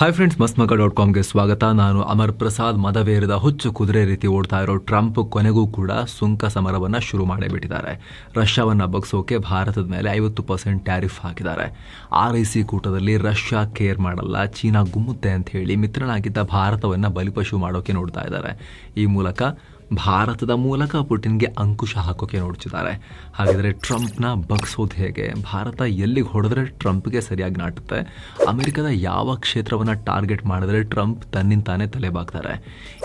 Hi friends ಮಸ್ಮಕ dot ಕಾಮ್ಗೆ ಸ್ವಾಗತ. ನಾನು ಅಮರ್ ಪ್ರಸಾದ್. ಮದವೇರದ ಹುಚ್ಚು ಕುದುರೆ ರೀತಿ ಓಡ್ತಾ ಇರೋ ಟ್ರಂಪ್ ಕೊನೆಗೂ ಕೂಡ ಸುಂಕ ಸಮರವನ್ನು ಶುರು ಮಾಡಿಬಿಟ್ಟಿದ್ದಾರೆ. ರಷ್ಯಾವನ್ನು ಬಗ್ಸೋಕೆ ಭಾರತದ ಮೇಲೆ ಐವತ್ತು ಪರ್ಸೆಂಟ್ ಟ್ಯಾರಿಫ್ ಹಾಕಿದ್ದಾರೆ. ಆರ್ ಐ ಸಿ ಕೂಟದಲ್ಲಿ ರಷ್ಯಾ ಕೇರ್ ಮಾಡಲ್ಲ, ಚೀನಾ ಗುಮ್ಮುತ್ತೆ ಅಂತ ಹೇಳಿ ಮಿತ್ರನಾಗಿದ್ದ ಭಾರತವನ್ನು ಬಲಿಪಶು ಮಾಡೋಕೆ ನೋಡ್ತಾ ಇದ್ದಾರೆ. ಈ ಮೂಲಕ ಭಾರತದ ಮೂಲಕ ಪುಟಿನ್ಗೆ ಅಂಕುಶ ಹಾಕೋಕೆ ನೋಡ್ತಿದ್ದಾರೆ. ಹಾಗಿದ್ರೆ ಟ್ರಂಪ್ನ ಬಗ್ಸೋದು ಹೇಗೆ? ಭಾರತ ಎಲ್ಲಿಗೆ ಹೊಡೆದ್ರೆ ಟ್ರಂಪ್ಗೆ ಸರಿಯಾಗಿ ನಾಟುತ್ತೆ? ಅಮೆರಿಕದ ಯಾವ ಕ್ಷೇತ್ರವನ್ನು ಟಾರ್ಗೆಟ್ ಮಾಡಿದ್ರೆ ಟ್ರಂಪ್ ತನ್ನಿಂತಾನೇ ತಲೆಬಾಗ್ತಾರೆ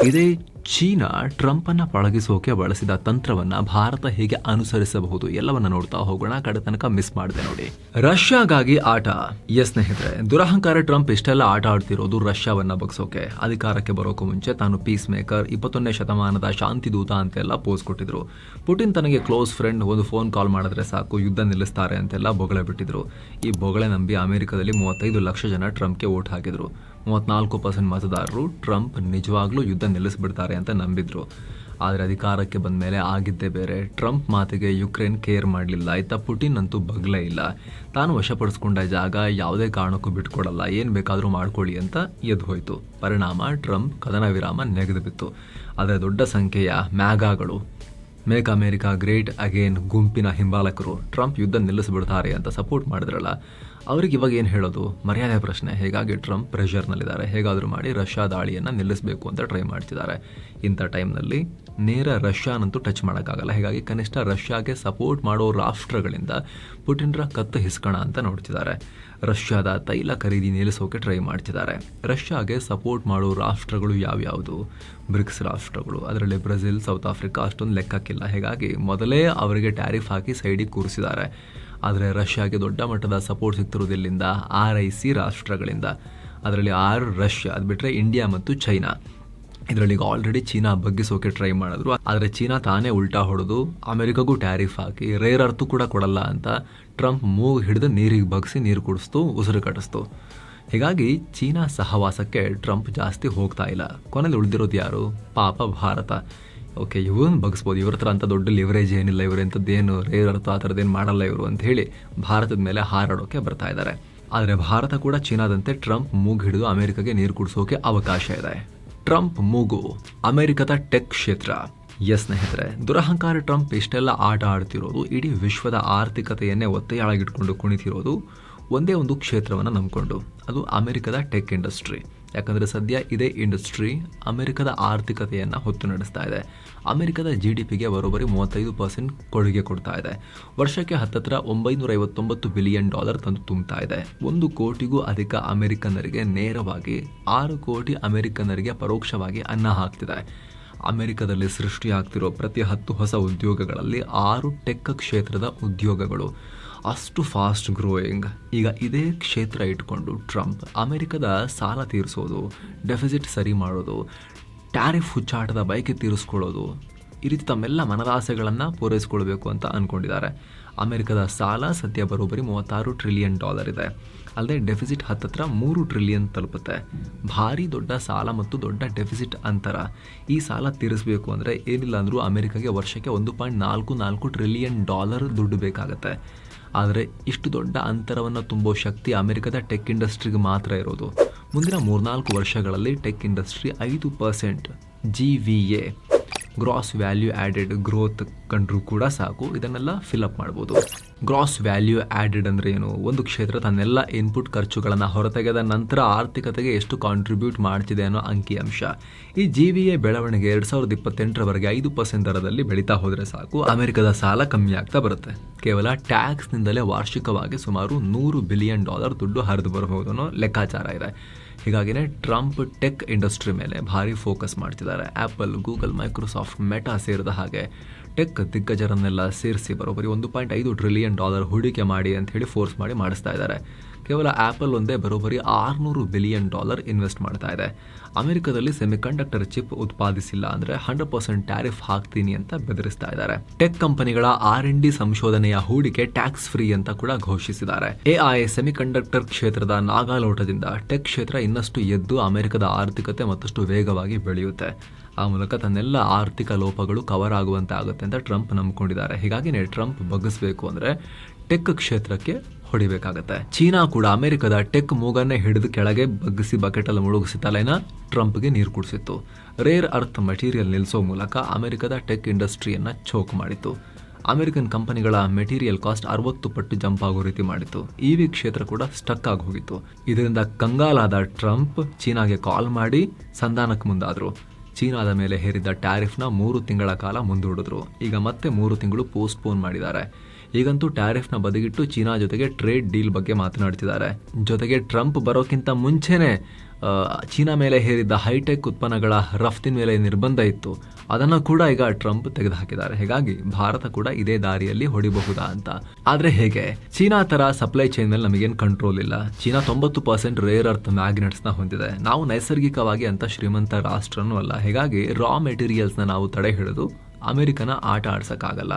ಇದೇ ಚೀನಾ ಟ್ರಂಪನ್ನು ಪಳಗಿಸೋಕೆ ಬಳಸಿದ ತಂತ್ರವನ್ನ ಭಾರತ ಹೇಗೆ ಅನುಸರಿಸಬಹುದು ಎಲ್ಲವನ್ನ ನೋಡ್ತಾ ಹೋಗೋಣ. ಕಡೆ ತನಕ ಮಿಸ್ ಮಾಡಿದೆ ನೋಡಿ. ರಷ್ಯಾಗಾಗಿ ಆಟ. ಎಸ್ ಸ್ನೇಹಿತರೆ, ದುರಹಂಕಾರ ಟ್ರಂಪ್ ಇಷ್ಟೆಲ್ಲ ಆಟ ಆಡ್ತಿರೋದು ರಷ್ಯಾವನ್ನ ಬಗ್ಸೋಕೆ. ಅಧಿಕಾರಕ್ಕೆ ಬರೋಕೆ ಮುಂಚೆ ತಾನು ಪೀಸ್ ಮೇಕರ್ ಇಪ್ಪತ್ತೊಂದನೇ ಶತಮಾನದ ಶಾಂತಿ ದೂತ ಅಂತೆಲ್ಲ ಪೋಸ್ ಕೊಟ್ಟಿದ್ರು. ಪುಟಿನ್ ತನಗೆ ಕ್ಲೋಸ್ ಫ್ರೆಂಡ್ ಒಂದು ಫೋನ್ ಕಾಲ್ ಮಾಡಿದ್ರೆ ಸಾಕು, ಯುದ್ಧ ನಿಲ್ಲಿಸ್ತಾರೆ ಅಂತೆಲ್ಲ ಬೊಗಳೆ ಬಿಟ್ಟಿದ್ರು. ಈ ಬೊಗಳೆ ನಂಬಿ ಅಮೆರಿಕದಲ್ಲಿ ಮೂವತ್ತೈದು ಲಕ್ಷ ಜನ ಟ್ರಂಪ್ಗೆ ವೋಟ್ ಹಾಕಿದ್ರು. ಮೂವತ್ನಾಲ್ಕು ಪರ್ಸೆಂಟ್ ಮತದಾರರು ಟ್ರಂಪ್ ನಿಜವಾಗ್ಲೂ ಯುದ್ಧ ನಿಲ್ಲಿಸಿಬಿಡ್ತಾರೆ ಅಂತ ನಂಬಿದ್ರು. ಆದರೆ ಅಧಿಕಾರಕ್ಕೆ ಬಂದ ಮೇಲೆ ಆಗಿದ್ದೇ ಬೇರೆ. ಟ್ರಂಪ್ ಮಾತಿಗೆ ಯುಕ್ರೇನ್ ಕೇರ್ ಮಾಡಲಿಲ್ಲ. ಇತ್ತ ಪುಟಿನ್ ಅಂತೂ ಬಗ್ಲೇ ಇಲ್ಲ. ತಾನು ವಶಪಡಿಸ್ಕೊಂಡ ಜಾಗ ಯಾವುದೇ ಕಾರಣಕ್ಕೂ ಬಿಟ್ಕೊಡಲ್ಲ. ಏನು ಬೇಕಾದರೂ ಮಾಡ್ಕೊಳ್ಳಿ ಅಂತ ಎದ್ದು ಹೋಯಿತು. ಪರಿಣಾಮ ಟ್ರಂಪ್ ಕದನ ವಿರಾಮ ನೆಗೆದು ಬಿತ್ತು. ಆದರೆ ದೊಡ್ಡ ಸಂಖ್ಯೆಯ ಮ್ಯಾಗಾಗಳು, ಮೇಕ್ ಅಮೇರಿಕಾ ಗ್ರೇಟ್ ಅಗೇನ್ ಗುಂಪಿನ ಹಿಂಬಾಲಕರು ಟ್ರಂಪ್ ಯುದ್ಧ ನಿಲ್ಲಿಸಿಬಿಡ್ತಾರೆ ಅಂತ ಸಪೋರ್ಟ್ ಮಾಡಿದ್ರಲ್ಲ. ಅವ್ರಿಗೆ ಇವಾಗ ಏನು ಹೇಳೋದು? ಮರ್ಯಾದೆ ಪ್ರಶ್ನೆ. ಹೇಗಾಗಿ ಟ್ರಂಪ್ ಪ್ರೆಷರ್ನಲ್ಲಿದ್ದಾರೆ ಹೇಗಾದರೂ ಮಾಡಿ ರಷ್ಯಾ ದಾಳಿಯನ್ನು ನಿಲ್ಲಿಸಬೇಕು ಅಂತ ಟ್ರೈ ಮಾಡ್ತಿದ್ದಾರೆ. ಇಂಥ ಟೈಮ್ನಲ್ಲಿ ನೇರ ರಷ್ಯಾನಂತೂ ಟಚ್ ಮಾಡೋಕ್ಕಾಗಲ್ಲ. ಹೀಗಾಗಿ ಕನಿಷ್ಠ ರಷ್ಯಾಗೆ ಸಪೋರ್ಟ್ ಮಾಡೋ ರಾಷ್ಟ್ರಗಳಿಂದ ಪುಟಿನ್ರ ಕತ್ತು ಹಿಸ್ಕಣ ಅಂತ ನೋಡ್ತಿದ್ದಾರೆ. ರಷ್ಯಾದ ತೈಲ ಖರೀದಿ ನಿಲ್ಲಿಸೋಕೆ ಟ್ರೈ ಮಾಡ್ತಿದ್ದಾರೆ. ರಷ್ಯಾಗೆ ಸಪೋರ್ಟ್ ಮಾಡೋ ರಾಷ್ಟ್ರಗಳು ಯಾವ್ಯಾವುದು? ಬ್ರಿಕ್ಸ್ ರಾಷ್ಟ್ರಗಳು, ಅದರಲ್ಲಿ ಬ್ರೆಜಿಲ್, ಸೌತ್ ಆಫ್ರಿಕಾ ಅಷ್ಟೊಂದು ಲೆಕ್ಕಕ್ಕಿಲ್ಲ. ಹೀಗಾಗಿ ಮೊದಲೇ ಅವರಿಗೆ ಟ್ಯಾರಿಫ್ ಹಾಕಿ ಸೈಡಿಗೆ ಕೂರಿಸಿದ್ದಾರೆ. ಆದರೆ ರಷ್ಯಾಗೆ ದೊಡ್ಡ ಮಟ್ಟದ ಸಪೋರ್ಟ್ ಸಿಗ್ತಿರೋದಿಲ್ಲಿಂದ ಆರ್ ಐ ಸಿ ರಾಷ್ಟ್ರಗಳಿಂದ. ಅದರಲ್ಲಿ ಆರು ರಷ್ಯಾ, ಅದು ಬಿಟ್ಟರೆ ಇಂಡಿಯಾ ಮತ್ತು ಚೈನಾ. ಇದರಲ್ಲಿ ಆಲ್ರೆಡಿ ಚೀನಾ ಬಗ್ಗಿಸೋಕೆ ಟ್ರೈ ಮಾಡಿದ್ರು. ಆದರೆ ಚೀನಾ ತಾನೇ ಉಲ್ಟಾ ಹೊಡೆದು ಅಮೆರಿಕಗೂ ಟ್ಯಾರಿಫ್ ಹಾಕಿ ರೇರ್ ಅರ್ತು ಕೂಡ ಕೊಡಲ್ಲ ಅಂತ ಟ್ರಂಪ್ ಮೂಗು ಹಿಡಿದು ನೀರಿಗೆ ಬಗ್ಸಿ ನೀರು ಕುಡಿಸ್ತು, ಉಸಿರು ಕಟ್ಟಿಸ್ತು. ಹೀಗಾಗಿ ಚೀನಾ ಸಹವಾಸಕ್ಕೆ ಟ್ರಂಪ್ ಜಾಸ್ತಿ ಹೋಗ್ತಾ ಇಲ್ಲ. ಕೊನೆಯಲ್ಲಿ ಉಳಿದಿರೋದು ಯಾರು? ಪಾಪ ಭಾರತ. ಓಕೆ ಇವನು ಬಗ್ಸ್ಬೋದು ಇವ್ರ ಹತ್ರ ಅಂತ ದೊಡ್ಡ ಲಿವರೇಜ್ ಏನಿಲ್ಲ ಇವರಂಥದ್ದೇನು ರೇರ್ ಅರ್ಥ ಆ ಥರದ್ದೇನು ಮಾಡಲ್ಲ ಇವರು ಅಂತ ಹೇಳಿ ಭಾರತದ ಮೇಲೆ ಹಾರಾಡೋಕೆ ಬರ್ತಾ ಇದ್ದಾರೆ. ಆದರೆ ಭಾರತ ಕೂಡ ಚೀನಾದಂತೆ ಟ್ರಂಪ್ ಮೂಗು ಹಿಡಿದು ಅಮೆರಿಕಗೆ ನೀರು ಕುಡಿಸೋಕೆ ಅವಕಾಶ ಇದೆ. ಟ್ರಂಪ್ ಮೂಗು, ಅಮೆರಿಕದ ಟೆಕ್ ಕ್ಷೇತ್ರ. ಎಸ್ ಸ್ನೇಹಿತರೆ, ದುರಹಂಕಾರ ಟ್ರಂಪ್ ಇಷ್ಟೆಲ್ಲ ಆಟ ಆಡ್ತಿರೋದು, ಇಡೀ ವಿಶ್ವದ ಆರ್ಥಿಕತೆಯನ್ನೇ ಒತ್ತೆಯಾಳಾಗಿಟ್ಕೊಂಡು ಕುಣಿತಿರೋದು ಒಂದೇ ಒಂದು ಕ್ಷೇತ್ರವನ್ನು ನಂಬಿಕೊಂಡು. ಅದು ಅಮೆರಿಕದ ಟೆಕ್ ಇಂಡಸ್ಟ್ರಿ. ಯಾಕಂದರೆ ಸದ್ಯ ಇದೇ ಇಂಡಸ್ಟ್ರಿ ಅಮೆರಿಕದ ಆರ್ಥಿಕತೆಯನ್ನು ಹೊತ್ತು ನಡೆಸ್ತಾ ಇದೆ. ಅಮೆರಿಕದ ಜಿ ಡಿ ಪಿಗೆ ಬರೋಬ್ಬರಿ ಮೂವತ್ತೈದು ಪರ್ಸೆಂಟ್ ಕೊಡುಗೆ ಕೊಡ್ತಾ ಇದೆ. ವರ್ಷಕ್ಕೆ ಹತ್ತತ್ರ ಒಂಬೈನೂರ ಐವತ್ತೊಂಬತ್ತು ಬಿಲಿಯನ್ ಡಾಲರ್ ತಂದು ತುಂಬ್ತಾ ಇದೆ. ಒಂದು ಕೋಟಿಗೂ ಅಧಿಕ ಅಮೆರಿಕನ್ನರಿಗೆ ನೇರವಾಗಿ ಆರು ಕೋಟಿ ಅಮೆರಿಕನ್ನರಿಗೆ ಪರೋಕ್ಷವಾಗಿ ಅನ್ನ ಹಾಕ್ತಿದೆ. ಅಮೆರಿಕದಲ್ಲಿ ಸೃಷ್ಟಿಯಾಗ್ತಿರೋ ಪ್ರತಿ ಹತ್ತು ಹೊಸ ಉದ್ಯೋಗಗಳಲ್ಲಿ ಆರು ಟೆಕ್ ಕ್ಷೇತ್ರದ ಉದ್ಯೋಗಗಳು. ಅಷ್ಟು ಫಾಸ್ಟ್ ಗ್ರೋಯಿಂಗ್ ಈಗ ಇದೇ ಕ್ಷೇತ್ರ ಇಟ್ಕೊಂಡು ಟ್ರಂಪ್ ಅಮೆರಿಕದ ಸಾಲ ತೀರಿಸೋದು ಡೆಫಿಸಿಟ್ ಸರಿ ಮಾಡೋದು ಟ್ಯಾರಿಫ್ ಹುಚ್ಚಾಟದ ಬೈಕೆ ತೀರಿಸ್ಕೊಳ್ಳೋದು, ಈ ರೀತಿ ತಮ್ಮೆಲ್ಲ ಮನದಾಸೆಗಳನ್ನು ಪೂರೈಸಿಕೊಳ್ಬೇಕು ಅಂತ ಅಂದ್ಕೊಂಡಿದ್ದಾರೆ ಅಮೆರಿಕದ ಸಾಲ ಸದ್ಯ ಬರೋಬ್ಬರಿ ಮೂವತ್ತಾರು ಟ್ರಿಲಿಯನ್ ಡಾಲರ್ ಇದೆ. ಅಲ್ಲದೆ ಡೆಫಿಸಿಟ್ ಹತ್ತತ್ರ ಮೂರು ಟ್ರಿಲಿಯನ್ ತಲುಪುತ್ತೆ. ಭಾರಿ ದೊಡ್ಡ ಸಾಲ ಮತ್ತು ದೊಡ್ಡ ಡೆಫಿಸಿಟ್ ಅಂತರ. ಈ ಸಾಲ ತೀರಿಸಬೇಕು ಅಂದರೆ ಏನಿಲ್ಲ ಅಂದರೂ ಅಮೆರಿಕಾಗೆ ವರ್ಷಕ್ಕೆ ಒಂದು ಪಾಯಿಂಟ್ ನಾಲ್ಕು ನಾಲ್ಕು ಟ್ರಿಲಿಯನ್ ಡಾಲರ್ ದುಡ್ಡು ಬೇಕಾಗುತ್ತೆ. ಆದರೆ ಇಷ್ಟು ದೊಡ್ಡ ಅಂತರವನ್ನು ತುಂಬೋ ಶಕ್ತಿ ಅಮೆರಿಕದ ಟೆಕ್ ಇಂಡಸ್ಟ್ರಿಗೆ ಮಾತ್ರ ಇರೋದು. ಮುಂದಿನ ಮೂರ್ನಾಲ್ಕು ವರ್ಷಗಳಲ್ಲಿ ಟೆಕ್ ಇಂಡಸ್ಟ್ರಿ ಐದು percent G V A gross value added growth ಕಂಡ್ರೂ ಕೂಡ ಸಾಕು. ಇದನ್ನೆಲ್ಲ ಫಿಲಪ್ ಮಾಡ್ಬೋದು. ಗ್ರಾಸ್ ವ್ಯಾಲ್ಯೂ ಆ್ಯಡೆಡ್ ಅಂದರೆ ಏನು? ಒಂದು ಕ್ಷೇತ್ರ ತನ್ನೆಲ್ಲ ಇನ್ಪುಟ್ ಖರ್ಚುಗಳನ್ನು ಹೊರತೆಗೆದ ನಂತರ ಆರ್ಥಿಕತೆಗೆ ಎಷ್ಟು ಕಾಂಟ್ರಿಬ್ಯೂಟ್ ಮಾಡ್ತಿದೆ ಅನ್ನೋ ಅಂಕಿಅಂಶ ಈ ಜಿ ವಿ ಎ ಬೆಳವಣಿಗೆ ಎರಡು ಸಾವಿರದ ಇಪ್ಪತ್ತೆಂಟರವರೆಗೆ ಐದು ಪರ್ಸೆಂಟ್ ದರದಲ್ಲಿ ಬೆಳೀತಾ ಹೋದರೆ ಸಾಕು. ಅಮೆರಿಕದ ಸಾಲ ಕಮ್ಮಿ ಆಗ್ತಾ ಬರುತ್ತೆ. ಕೇವಲ ಟ್ಯಾಕ್ಸ್ನಿಂದಲೇ ವಾರ್ಷಿಕವಾಗಿ ಸುಮಾರು ನೂರು ಬಿಲಿಯನ್ ಡಾಲರ್ ದುಡ್ಡು ಹರಿದು ಬರಬಹುದು ಅನ್ನೋ ಲೆಕ್ಕಾಚಾರ ಇದೆ. ಹೀಗಾಗಿನೇ ಟ್ರಂಪ್ ಟೆಕ್ ಇಂಡಸ್ಟ್ರಿ ಮೇಲೆ ಭಾರಿ ಫೋಕಸ್ ಮಾಡ್ತಿದ್ದಾರೆ. ಆ್ಯಪಲ್ ಗೂಗಲ್, ಮೈಕ್ರೋಸಾಫ್ಟ್, ಮೆಟಾ ಸೇರಿದ ಹಾಗೆ ಟೆಕ್ ದಿಗ್ಗಜರನ್ನೆಲ್ಲ ಸೇರಿಸಿ ಬರೋಬ್ಬರಿ ಒಂದು ಪಾಯಿಂಟ್ ಐದು ಟ್ರಿಲಿಯನ್ ಡಾಲರ್ ಹೂಡಿಕೆ ಮಾಡಿ ಅಂತ ಹೇಳಿ ಫೋರ್ಸ್ ಮಾಡಿ ಮಾಡಿಸ್ತಾ ಇದ್ದಾರೆ. ಕೇವಲ ಆ್ಯಪಲ್ ಒಂದೇ ಬರೋಬ್ಬರಿ ಆರುನೂರು ಬಿಲಿಯನ್ ಡಾಲರ್ ಇನ್ವೆಸ್ಟ್ ಮಾಡ್ತಾ ಇದೆ. ಅಮೆರಿಕದಲ್ಲಿ ಸೆಮಿಕಂಡಕ್ಟರ್ ಚಿಪ್ ಉತ್ಪಾದಿಸಿಲ್ಲ ಅಂದರೆ ಹಂಡ್ರೆಡ್ ಪರ್ಸೆಂಟ್ ಟ್ಯಾರಿಫ್ ಹಾಕ್ತೀನಿ ಅಂತ ಬೆದರಿಸ್ತಾ ಇದ್ದಾರೆ. ಟೆಕ್ ಕಂಪನಿಗಳ ಆರ್ ಎನ್ ಡಿ ಸಂಶೋಧನೆಯ ಹೂಡಿಕೆ ಟ್ಯಾಕ್ಸ್ ಫ್ರೀ ಅಂತ ಕೂಡ ಘೋಷಿಸಿದ್ದಾರೆ. ಎಐ ಸೆಮಿಕಂಡಕ್ಟರ್ ಕ್ಷೇತ್ರದ ನಾಗಾಲೋಟದಿಂದ ಟೆಕ್ ಕ್ಷೇತ್ರ ಇನ್ನಷ್ಟು ಎದ್ದು ಅಮೆರಿಕದ ಆರ್ಥಿಕತೆ ಮತ್ತಷ್ಟು ವೇಗವಾಗಿ ಬೆಳೆಯುತ್ತೆ. ಆ ಮೂಲಕ ತನ್ನೆಲ್ಲ ಆರ್ಥಿಕ ಲೋಪಗಳು ಕವರ್ ಆಗುವಂತೆ ಆಗುತ್ತೆ ಅಂತ ಟ್ರಂಪ್ ನಂಬ್ಕೊಂಡಿದ್ದಾರೆ. ಹೀಗಾಗಿ ಟ್ರಂಪ್ ಬಗ್ಗಿಸ್ಬೇಕು ಅಂದರೆ ಟೆಕ್ ಕ್ಷೇತ್ರಕ್ಕೆ ಹೊಡಿಬೇಕಾಗತ್ತೆ. ಚೀನಾ ಕೂಡ ಅಮೆರಿಕದ ಟೆಕ್ ಮೂಗನ್ನೇ ಹಿಡಿದು ಕೆಳಗೆ ಬಗ್ಗಿಸಿ ಬಕೆಟಲ್ಲಿ ಮುಳುಗಿಸಿ ತಲೆನ ಟ್ರಂಪ್ಗೆ ನೀರು ಕುಡಿಸಿತ್ತು. ರೇರ್ ಅರ್ಥ್ ಮೆಟೀರಿಯಲ್ ನಿಲ್ಲಿಸೋ ಮೂಲಕ ಅಮೆರಿಕದ ಟೆಕ್ ಇಂಡಸ್ಟ್ರಿಯನ್ನ ಚೋಕ್ ಮಾಡಿತ್ತು. ಅಮೆರಿಕನ್ ಕಂಪನಿಗಳ ಮೆಟೀರಿಯಲ್ ಕಾಸ್ಟ್ ಅರವತ್ತು ಪಟ್ಟು ಜಂಪ್ ಆಗೋ ರೀತಿ ಮಾಡಿತ್ತು. ಇವಿ ಕ್ಷೇತ್ರ ಕೂಡ ಸ್ಟಕ್ ಆಗಿ ಹೋಗಿತ್ತು. ಇದರಿಂದ ಕಂಗಾಲಾದ ಟ್ರಂಪ್ ಚೀನಾಗೆ ಕಾಲ್ ಮಾಡಿ ಸಂಧಾನಕ್ಕೆ ಮುಂದಾದರು. ಚೀನಾದ ಮೇಲೆ ಹೇರಿದ್ದ ಟ್ಯಾರಿಫ್ನ ಮೂರು ತಿಂಗಳ ಕಾಲ ಮುಂದೂಡಿದ್ರು. ಈಗ ಮತ್ತೆ ಮೂರು ತಿಂಗಳು ಪೋಸ್ಟ್ಪೋನ್ ಮಾಡಿದ್ದಾರೆ. ಈಗಂತೂ ಟ್ಯಾರಿಫ್ನ ಬದಿಗಿಟ್ಟು ಚೀನಾ ಜೊತೆಗೆ ಟ್ರೇಡ್ ಡೀಲ್ ಬಗ್ಗೆ ಮಾತನಾಡ್ತಿದ್ದಾರೆ. ಜೊತೆಗೆ ಟ್ರಂಪ್ ಬರೋಕ್ಕಿಂತ ಮುಂಚೆನೆ ಚೀನಾ ಮೇಲೆ ಹೇರಿದ್ದ ಹೈಟೆಕ್ ಉತ್ಪನ್ನಗಳ ರಫ್ತಿನ ಮೇಲೆ ನಿರ್ಬಂಧ ಇತ್ತು. ಅದನ್ನು ಕೂಡ ಈಗ ಟ್ರಂಪ್ ತೆಗೆದುಹಾಕಿದ್ದಾರೆ. ಹೀಗಾಗಿ ಭಾರತ ಕೂಡ ಇದೇ ದಾರಿಯಲ್ಲಿ ಹೊಡಿಬಹುದಾ ಅಂತ. ಆದರೆ ಹೇಗೆ? ಚೀನಾ ತರ ಸಪ್ಲೈ ಚೈನ್ ನಮಗೇನು ಕಂಟ್ರೋಲ್ ಇಲ್ಲ. ಚೀನಾ ತೊಂಬತ್ತು ಪರ್ಸೆಂಟ್ ರೇರ್ ಅರ್ತ್ ಮ್ಯಾಗ್ನೆಟ್ಸ್ನ ಹೊಂದಿದೆ. ನಾವು ನೈಸರ್ಗಿಕವಾಗಿ ಅಂತ ಶ್ರೀಮಂತ ರಾಷ್ಟ್ರನೂ ಅಲ್ಲ. ಹೀಗಾಗಿ ರಾ ಮೆಟೀರಿಯಲ್ಸ್ನ ನಾವು ತಡೆ ಹಿಡಿದು ಅಮೆರಿಕನ ಆಟ ಆಡ್ಸೋಕ್ಕಾಗಲ್ಲ.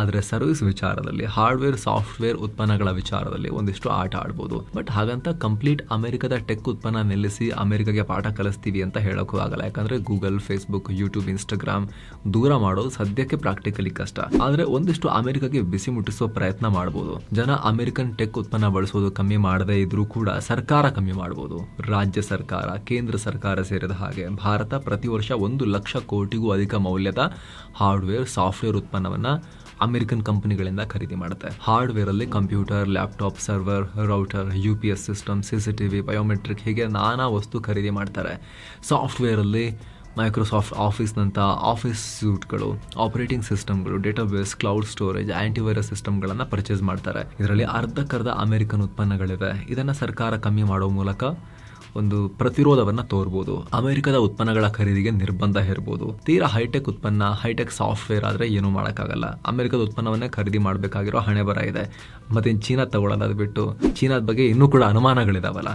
ಆದರೆ ಸರ್ವಿಸ್ ವಿಚಾರದಲ್ಲಿ ಹಾರ್ಡ್ವೇರ್ ಸಾಫ್ಟ್ವೇರ್ ಉತ್ಪನ್ನಗಳ ವಿಚಾರದಲ್ಲಿ ಒಂದಿಷ್ಟು ಆಟ ಆಡ್ಬೋದು. ಬಟ್ ಹಾಗಂತ ಕಂಪ್ಲೀಟ್ ಅಮೆರಿಕದ ಟೆಕ್ ಉತ್ಪನ್ನ ನಿಲ್ಲಿಸಿ ಅಮೆರಿಕಗೆ ಪಾಠ ಕಲಿಸ್ತೀವಿ ಅಂತ ಹೇಳೋಕ್ಕೂ ಆಗಲ್ಲ. ಯಾಕಂದ್ರೆ ಗೂಗಲ್ ಫೇಸ್ಬುಕ್ ಯೂಟ್ಯೂಬ್ ಇನ್ಸ್ಟಾಗ್ರಾಮ್ ದೂರ ಮಾಡೋದು ಸದ್ಯಕ್ಕೆ ಪ್ರಾಕ್ಟಿಕಲಿ ಕಷ್ಟ. ಆದರೆ ಒಂದಿಷ್ಟು ಅಮೆರಿಕಗೆ ಬಿಸಿ ಮುಟ್ಟಿಸೋ ಪ್ರಯತ್ನ ಮಾಡ್ಬೋದು. ಜನ ಅಮೆರಿಕನ್ ಟೆಕ್ ಉತ್ಪನ್ನ ಬಳಸೋದು ಕಮ್ಮಿ ಮಾಡದೇ ಇದ್ರೂ ಕೂಡ ಸರ್ಕಾರ ಕಮ್ಮಿ ಮಾಡ್ಬೋದು. ರಾಜ್ಯ ಸರ್ಕಾರ, ಕೇಂದ್ರ ಸರ್ಕಾರ ಸೇರಿದ ಹಾಗೆ ಭಾರತ ಪ್ರತಿ ವರ್ಷ ಒಂದು ಲಕ್ಷ ಕೋಟಿಗೂ ಅಧಿಕ ಮೌಲ್ಯದ ಹಾರ್ಡ್ವೇರ್ ಸಾಫ್ಟ್ವೇರ್ ಉತ್ಪನ್ನವನ್ನ ಅಮೆರಿಕನ್ ಕಂಪನಿಗಳಿಂದ ಖರೀದಿ ಮಾಡುತ್ತೆ. ಹಾರ್ಡ್ವೇರ್ ಅಲ್ಲಿ computer, laptop, server, router U P S system C C T V biometric ಹೀಗೆ ನಾನಾ ವಸ್ತು ಖರೀದಿ ಮಾಡ್ತಾರೆ. ಸಾಫ್ಟ್ವೇರ್ ಅಲ್ಲಿ ಮೈಕ್ರೋಸಾಫ್ಟ್ ಆಫೀಸ್ನಂಥ ಆಫೀಸ್ ಸೂಟ್ಗಳು, ಆಪರೇಟಿಂಗ್ ಸಿಸ್ಟಮ್ಗಳು, ಡೇಟಾಬೇಸ್, ಕ್ಲೌಡ್ ಸ್ಟೋರೇಜ್ ಆ್ಯಂಟಿವೈರಸ್ ಸಿಸ್ಟಮ್ಗಳನ್ನು ಪರ್ಚೇಸ್ ಮಾಡ್ತಾರೆ. ಇದರಲ್ಲಿ ಅರ್ಧಕ್ಕರ್ಧ ಅಮೆರಿಕನ್ ಉತ್ಪನ್ನಗಳಿವೆ. ಇದನ್ನು ಸರ್ಕಾರ ಕಮ್ಮಿ ಮಾಡೋ ಮೂಲಕ ಒಂದು ಪ್ರತಿರೋಧವನ್ನ ತೋರ್ಬೋದು. ಅಮೆರಿಕದ ಉತ್ಪನ್ನಗಳ ಖರೀದಿಗೆ ನಿರ್ಬಂಧ ಹೇರ್ಬೋದು. ತೀರಾ ಹೈಟೆಕ್ ಉತ್ಪನ್ನ, ಹೈಟೆಕ್ ಸಾಫ್ಟ್ವೇರ್ ಆದ್ರೆ ಏನೂ ಮಾಡೋಕ್ಕಾಗಲ್ಲ. ಅಮೆರಿಕದ ಉತ್ಪನ್ನವನ್ನೇ ಖರೀದಿ ಮಾಡಬೇಕಾಗಿರೋ ಹಣೆ ಬರ ಇದೆ. ಮತ್ತೆ ಚೀನಾ ತಗೊಳ್ಳೋದಾದ್ಬಿಟ್ಟು ಬಿಟ್ಟು ಚೀನಾದ ಬಗ್ಗೆ ಇನ್ನೂ ಕೂಡ ಅನುಮಾನಗಳಿದಾವಲ್ಲ.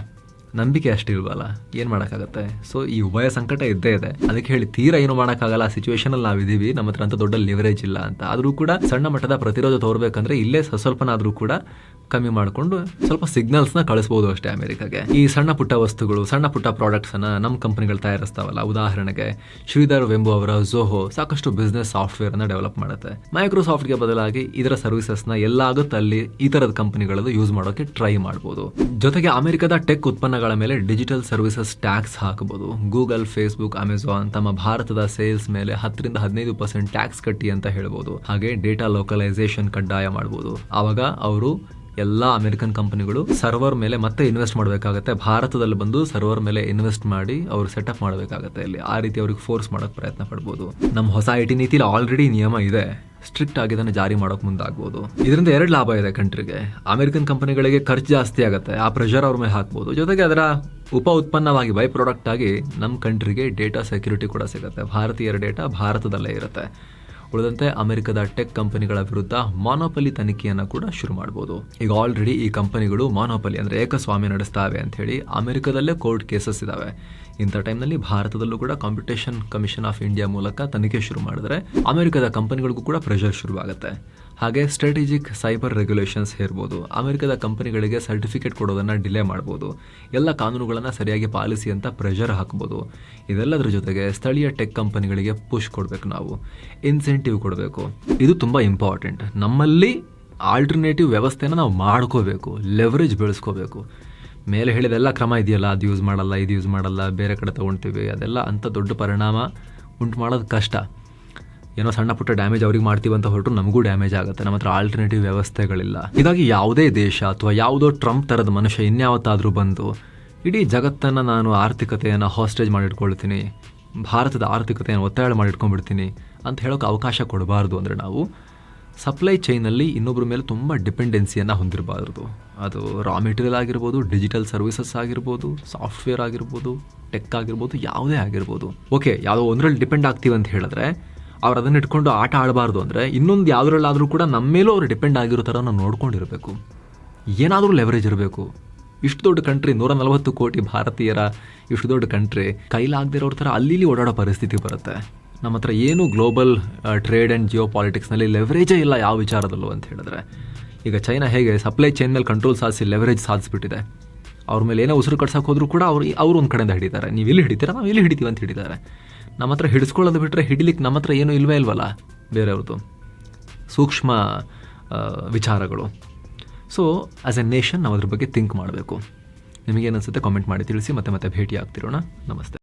ನಂಬಿಕೆ ಅಷ್ಟಿಲ್ವಲ್ಲ ಏನು ಮಾಡೋಕ್ಕಾಗತ್ತೆ? ಸೊ ಈ ಉಭಯ ಸಂಕಟ ಇದ್ದೇ ಇದೆ. ಅದಕ್ಕೆ ಹೇಳಿ ತೀರಾ ಏನು ಮಾಡೋಕ್ಕಾಗಲ್ಲ. ಆ ಸಿಚುವೇಶನ್ ಅಲ್ಲಿ ನಾವಿದ್ದೀವಿ ನಮ್ಮ ಹತ್ರ ಅಂತ ದೊಡ್ಡ ಲಿವರೇಜ್ ಇಲ್ಲ ಅಂತ. ಆದರೂ ಕೂಡ ಸಣ್ಣ ಮಟ್ಟದ ಪ್ರತಿರೋಧ ತೋರ್ಬೇಕಂದ್ರೆ ಇಲ್ಲೇ ಸ್ವಲ್ಪನಾದರೂ ಕೂಡ ಕಮ್ಮಿ ಮಾಡಿಕೊಂಡು ಸ್ವಲ್ಪ ಸಿಗ್ನಲ್ಸ್ನ ಕಳಿಸ್ಬೋದು ಅಷ್ಟೇ ಅಮೆರಿಕಾಗೆ. ಈ ಸಣ್ಣ ಪುಟ್ಟ ವಸ್ತುಗಳು, ಸಣ್ಣ ಪುಟ್ಟ ಪ್ರಾಡಕ್ಟ್ಸ್ ಅನ್ನ ನಮ್ಮ ಕಂಪನಿಗಳು ತಯಾರಿಸ್ತಾವಲ್ಲ, ಉದಾಹರಣೆಗೆ ಶ್ರೀಧರ್ ವೆಂಬು ಅವರ ಝೋಹೋ ಸಾಕಷ್ಟು ಬಿಸ್ನೆಸ್ ಸಾಫ್ಟ್ವೇರ್ ಅನ್ನ ಡೆವಲಪ್ ಮಾಡುತ್ತೆ. ಮೈಕ್ರೋಸಾಫ್ಟ್ಗೆ ಬದಲಾಗಿ ಇದರ ಸರ್ವಿಸಸ್ನ ಎಲ್ಲಾಗುತ್ತೆ ಅಲ್ಲಿ ಈ ತರದ ಕಂಪನಿಗಳದ್ದು ಯೂಸ್ ಮಾಡೋಕೆ ಟ್ರೈ ಮಾಡ್ಬೋದು. ಜೊತೆಗೆ ಅಮೆರಿಕದ ಟೆಕ್ ಉತ್ಪನ್ನಗಳ ಮೇಲೆ ಡಿಜಿಟಲ್ ಸರ್ವಿಸಸ್ ಟ್ಯಾಕ್ಸ್ ಹಾಕಬಹುದು. ಗೂಗಲ್ ಫೇಸ್ಬುಕ್ ಅಮೆಝಾನ್ ತಮ್ಮ ಭಾರತದ ಸೇಲ್ಸ್ ಮೇಲೆ ಹತ್ತರಿಂದ ಹದಿನೈದು ಪರ್ಸೆಂಟ್ ಟ್ಯಾಕ್ಸ್ ಕಟ್ಟಿ ಅಂತ ಹೇಳ್ಬೋದು. ಹಾಗೆ ಡೇಟಾ ಲೋಕಲೈಸೇಷನ್ ಕಡ್ಡಾಯ ಮಾಡಬಹುದು ಆವಾಗ ಅವರು ಎಲ್ಲ ಅಮೆರಿಕನ್ ಕಂಪನಿಗಳು ಸರ್ವರ್ ಮೇಲೆ ಮತ್ತೆ ಇನ್ವೆಸ್ಟ್ ಮಾಡಬೇಕಾಗತ್ತೆ. ಭಾರತದಲ್ಲಿ ಬಂದು ಸರ್ವರ್ ಮೇಲೆ ಇನ್ವೆಸ್ಟ್ ಮಾಡಿ ಅವ್ರು ಸೆಟಪ್ ಮಾಡಬೇಕಾಗತ್ತೆ. ಇಲ್ಲಿ ಆ ರೀತಿ ಅವ್ರಿಗೆ ಫೋರ್ಸ್ ಮಾಡೋಕೆ ಪ್ರಯತ್ನ ಪಡ್ಬೋದು. ನಮ್ಮ ಹೊಸ ಐ ಟಿ ನೀತಿಲಿ ಆಲ್ರೆಡಿ ನಿಯಮ ಇದೆ. ಸ್ಟ್ರಿಕ್ಟ್ ಆಗಿ ಇದನ್ನು ಜಾರಿ ಮಾಡೋಕೆ ಮುಂದಾಗ್ಬೋದು. ಇದರಿಂದ ಎರಡು ಲಾಭ ಇದೆ ಕಂಟ್ರಿಗೆ. ಅಮೆರಿಕನ್ ಕಂಪನಿಗಳಿಗೆ ಖರ್ಚು ಜಾಸ್ತಿ ಆಗುತ್ತೆ. ಆ ಪ್ರೆಷರ್ ಅವ್ರ ಮೇಲೆ ಹಾಕ್ಬೋದು. ಜೊತೆಗೆ ಅದರ ಉಪ ಉತ್ಪನ್ನವಾಗಿ ಬೈ ಪ್ರಾಡಕ್ಟ್ ಆಗಿ ನಮ್ಮ ಕಂಟ್ರಿಗೆ ಡೇಟಾ ಸೆಕ್ಯೂರಿಟಿ ಕೂಡ ಸಿಗುತ್ತೆ. ಭಾರತೀಯರ ಡೇಟಾ ಭಾರತದಲ್ಲೇ ಇರುತ್ತೆ. ಉಳಿದಂತೆ ಅಮೆರಿಕದ ಟೆಕ್ ಕಂಪನಿಗಳ ವಿರುದ್ಧ ಮಾನೋಪಲಿ ತನಿಖೆಯನ್ನು ಕೂಡ ಶುರು ಮಾಡಬಹುದು ಈಗ ಆಲ್ರೆಡಿ ಈ ಕಂಪನಿಗಳು ಮಾನೋಪಲಿ ಅಂದರೆ ಏಕಸ್ವಾಮ್ಯ ನಡೆಸ್ತಾವೆ ಅಂತ ಹೇಳಿ ಅಮೆರಿಕದಲ್ಲೇ ಕೋರ್ಟ್ ಕೇಸಸ್ ಇದಾವೆ. ಇಂಥ ಟೈಮ್ನಲ್ಲಿ ಭಾರತದಲ್ಲೂ ಕೂಡ ಕಾಂಪಿಟೇಷನ್ ಕಮಿಷನ್ ಆಫ್ ಇಂಡಿಯಾ ಮೂಲಕ ತನಿಖೆ ಶುರು ಮಾಡಿದ್ರೆ ಅಮೆರಿಕದ ಕಂಪನಿಗಳಿಗೂ ಕೂಡ ಪ್ರೆಷರ್ ಶುರುವಾಗುತ್ತೆ. ಹಾಗೆ ಸ್ಟ್ರಾಟಜಿಕ್ ಸೈಬರ್ ರೆಗ್ಯುಲೇಷನ್ಸ್ ಇರ್ಬೋದು ಅಮೆರಿಕದ ಕಂಪನಿಗಳಿಗೆ ಸರ್ಟಿಫಿಕೇಟ್ ಕೊಡೋದನ್ನು ಡಿಲೇ ಮಾಡ್ಬೋದು. ಎಲ್ಲ ಕಾನೂನುಗಳನ್ನು ಸರಿಯಾಗಿ ಪಾಲಿಸಿ ಅಂತ ಪ್ರೆಷರ್ ಹಾಕ್ಬೋದು. ಇದೆಲ್ಲದರ ಜೊತೆಗೆ ಸ್ಥಳೀಯ ಟೆಕ್ ಕಂಪನಿಗಳಿಗೆ ಪುಷ್ ಕೊಡಬೇಕು ನಾವು. ಇನ್ಸೆಂಟಿವ್ ಕೊಡಬೇಕು. ಇದು ತುಂಬ ಇಂಪಾರ್ಟೆಂಟ್ ನಮ್ಮಲ್ಲಿ ಆಲ್ಟರ್ನೇಟಿವ್ ವ್ಯವಸ್ಥೆನ ನಾವು ಮಾಡ್ಕೋಬೇಕು. ಲೆವರೇಜ್ ಬೆಳೆಸ್ಕೋಬೇಕು. ಮೇಲೆ ಹೇಳಿದೆಲ್ಲ ಕ್ರಮ ಇದೆಯಲ್ಲ? ಅದು ಯೂಸ್ ಮಾಡಲ್ಲ, ಇದು ಯೂಸ್ ಮಾಡಲ್ಲ, ಬೇರೆ ಕಡೆ ತೊಗೊಳ್ತೀವಿ ಅದೆಲ್ಲ ಅಂಥ ದೊಡ್ಡ ಪರಿಣಾಮ ಉಂಟು ಮಾಡೋದು ಕಷ್ಟ. ಏನೋ ಸಣ್ಣ ಪುಟ್ಟ ಡ್ಯಾಮೇಜ್ ಅವ್ರಿಗೆ ಮಾಡ್ತೀವಿ ಅಂತ ಹೊರಟು ನಮಗೂ ಡ್ಯಾಮೇಜ್ ಆಗುತ್ತೆ. ನಮ್ಮ ಹತ್ರ ಆಲ್ಟರ್ನೇಟಿವ್ ವ್ಯವಸ್ಥೆಗಳಿಲ್ಲ. ಇದಾಗಿ ಯಾವುದೇ ದೇಶ ಅಥವಾ ಯಾವುದೋ ಟ್ರಂಪ್ ಥರದ ಮನುಷ್ಯ ಇನ್ಯಾವತ್ತಾದರೂ ಬಂದು ಇಡೀ ಜಗತ್ತನ್ನು ನಾನು ಆರ್ಥಿಕತೆಯನ್ನು ಹಾಸ್ಟೇಜ್ ಮಾಡಿಟ್ಕೊಳ್ತೀನಿ, ಭಾರತದ ಆರ್ಥಿಕತೆಯನ್ನು ಒತ್ತಾಯ ಮಾಡಿಟ್ಕೊಂಡ್ಬಿಡ್ತೀನಿ ಅಂತ ಹೇಳೋಕೆ ಅವಕಾಶ ಕೊಡಬಾರ್ದು ಅಂದರೆ ನಾವು ಸಪ್ಲೈ ಚೈನಲ್ಲಿ ಇನ್ನೊಬ್ಬರ ಮೇಲೆ ತುಂಬ ಡಿಪೆಂಡೆನ್ಸಿಯನ್ನು ಹೊಂದಿರಬಾರ್ದು. ಅದು ರಾ ಮೆಟೀರಿಯಲ್ ಆಗಿರ್ಬೋದು ಡಿಜಿಟಲ್ ಸರ್ವಿಸಸ್ ಆಗಿರ್ಬೋದು ಸಾಫ್ಟ್ವೇರ್ ಆಗಿರ್ಬೋದು ಟೆಕ್ ಆಗಿರ್ಬೋದು, ಯಾವುದೇ ಆಗಿರ್ಬೋದು. ಓಕೆ ಯಾವುದೋ ಒಂದರಲ್ಲಿ ಡಿಪೆಂಡ್ ಆಗ್ತೀವಿ ಅಂತ ಹೇಳಿದ್ರೆ ಅವ್ರು ಅದನ್ನ ಇಟ್ಕೊಂಡು ಆಟ ಆಡಬಾರ್ದು ಅಂದರೆ ಇನ್ನೊಂದು ಯಾವುದ್ರಲ್ಲಾದರೂ ಕೂಡ ನಮ್ಮ ಮೇಲೂ ಅವ್ರು ಡಿಪೆಂಡ್ ಆಗಿರೋ ಥರ ನಾವು ನೋಡ್ಕೊಂಡಿರಬೇಕು. ಏನಾದರೂ ಲೆವರೇಜ್ ಇರಬೇಕು. ಇಷ್ಟು ದೊಡ್ಡ ಕಂಟ್ರಿ ನೂರ ನಲವತ್ತು ಕೋಟಿ ಭಾರತೀಯರ ಇಷ್ಟು ದೊಡ್ಡ ಕಂಟ್ರಿ ಕೈಲಾಗದಿರೋರ ಥರ ಅಲ್ಲಿ ಓಡಾಡೋ ಪರಿಸ್ಥಿತಿ ಬರುತ್ತೆ. ನಮ್ಮ ಹತ್ರ ಏನು ಗ್ಲೋಬಲ್ ಟ್ರೇಡ್ ಆ್ಯಂಡ್ ಜಿಯೋ ಪಾಲಿಟಿಕ್ಸ್ನಲ್ಲಿ ಲೆವರೇಜೇ ಇಲ್ಲ ಯಾವ ವಿಚಾರದಲ್ಲೂ ಅಂತ ಹೇಳಿದ್ರೆ. ಈಗ ಚೈನಾ ಹೇಗೆ ಸಪ್ಲೈ ಚೈನ್ ಮೇಲೆ ಕಂಟ್ರೋಲ್ ಸಾಧಿಸಿ ಲೆವರೇಜ್ ಸಾಧಿಸ್ಬಿಟ್ಟಿದೆ. ಅವ್ರ ಮೇಲೆ ಏನೋ ಉಸಿರು ಕಟ್ಸೋಕೆ ಹೋದರೂ ಕೂಡ ಅವ್ರು ಅವರು ಒಂದು ಕಡೆಯಿಂದ ಹಿಡಿತಾರೆ. ನೀವು ಇಲ್ಲಿ ಹಿಡಿತೀರಾ? ನಾವು ಇಲ್ಲಿ ಹಿಡಿತೀವಿ ಅಂತ ಹಿಡಿತಾರೆ ನಮ್ಮ ಹತ್ರ ಹಿಡಿಸ್ಕೊಳ್ಳೋದು ಬಿಟ್ಟರೆ ಹಿಡಿಲಿಕ್ಕೆ ನಮ್ಮ ಹತ್ರ ಏನೂ ಇಲ್ವೇ ಇಲ್ವಲ್ಲ ಬೇರೆಯವ್ರದ್ದು. ಸೂಕ್ಷ್ಮ ವಿಚಾರಗಳು. ಸೊ ಆ್ಯಸ್ ಎ ನೇಷನ್ ನಾವು ಅದ್ರ ಬಗ್ಗೆ ಥಿಂಕ್ ಮಾಡಬೇಕು. ನಿಮಗೇನು ಅನಿಸುತ್ತೆ ಕಾಮೆಂಟ್ ಮಾಡಿ ತಿಳಿಸಿ, ಮತ್ತೆ ಮತ್ತೆ ಭೇಟಿ ಆಗ್ತಿರೋಣ ನಮಸ್ತೆ.